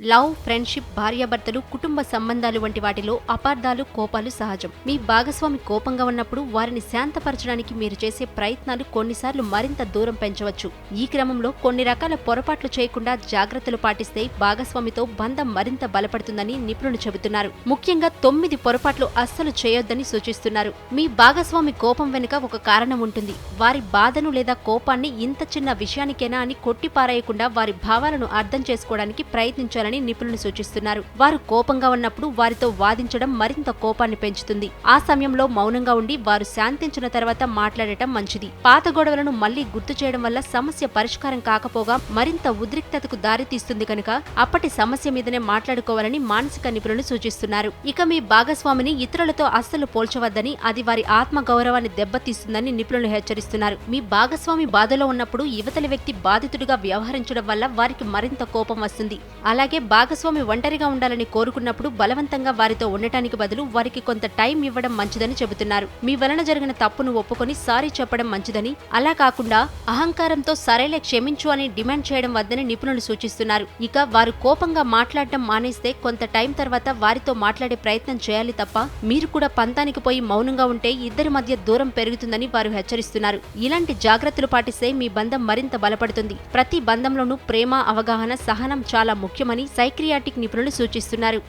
Love friendship భార్యాభర్తలు కుటుంబ సంబంధాలు వంటి వాటిలో అపార్థాలు కోపాలు సహజం. మీ భాగస్వామి కోపంగా ఉన్నప్పుడు వారిని శాంతపరచడానికి మీరు చేసే ప్రయత్నాలు కొన్నిసార్లు మరింత దూరం పెంచవచ్చు. ఈ క్రమంలో కొన్ని రకాల పొరపాట్లు చేయకుండా జాగ్రత్తలు పాటిస్తే భాగస్వామితో బంధం మరింత బలపడుతుందని నిపుణులు చెబుతున్నారు. ముఖ్యంగా తొమ్మిది పొరపాట్లు అస్సలు చేయొద్దని సూచిస్తున్నారు. మీ భాగస్వామి కోపం వెనుక ఒక కారణం ఉంటుంది. వారి బాధను లేదా కోపాన్ని ఇంత చిన్న విషయానికేనా అని కొట్టిపారేయకుండా వారి భావాలను అర్థం చేసుకోవడానికి ప్రయత్నించాలని నిపుణులు సూచిస్తున్నారు. వారు కోపంగా ఉన్నప్పుడు వారితో వాదించడం మరింత కోపాన్ని పెంచుతుంది. ఆ సమయంలో మౌనంగా ఉండి వారు శాంతించిన తర్వాత మాట్లాడటం మంచిది. పాత గొడవలను మళ్ళీ గుర్తు చేయడం వల్ల సమస్య పరిష్కారం కాకపోగా మరింత ఉద్రిక్తతకు దారితీస్తుంది కనుక అప్పటి సమస్య మీదనే మాట్లాడుకోవాలని మానసిక నిపుణులు సూచిస్తున్నారు. ఇక మీ భాగస్వామిని ఇతరులతో అస్సలు పోల్చవద్దని అది వారి ఆత్మ గౌరవాన్ని దెబ్బతీస్తుందని నిపుణులు హెచ్చరిస్తున్నారు. మీ భాగస్వామి బాధలో ఉన్నప్పుడు యువతల వ్యక్తి బాధితుడిగా వ్యవహరించడం వల్ల వారికి మరింత కోపం వస్తుంది. అలాగే అలాగే భాగస్వామి ఒంటరిగా ఉండాలని కోరుకున్నప్పుడు బలవంతంగా వారితో ఉండటానికి బదులు వారికి కొంత టైం ఇవ్వడం మంచిదని చెబుతున్నారు. మీ వలన జరిగిన తప్పును ఒప్పుకొని సారీ చెప్పడం మంచిదని అలా కాకుండా అహంకారంతో సరేలే క్షమించు అని డిమాండ్ చేయడం వద్దని నిపుణులు సూచిస్తున్నారు. ఇక వారు కోపంగా మాట్లాడటం మానేస్తే కొంత టైం తర్వాత వారితో మాట్లాడే ప్రయత్నం చేయాలి తప్ప మీరు కూడా పంతానికి పోయి మౌనంగా ఉంటే ఇద్దరి మధ్య దూరం పెరుగుతుందని వారు హెచ్చరిస్తున్నారు. ఇలాంటి జాగ్రత్తలు పాటిస్తే మీ బంధం మరింత బలపడుతుంది. ప్రతి బంధంలోనూ ప్రేమ అవగాహన సహనం చాలా ముఖ్యమని సైక్రియాటిక్ నిపుణులు సూచిస్తున్నారు.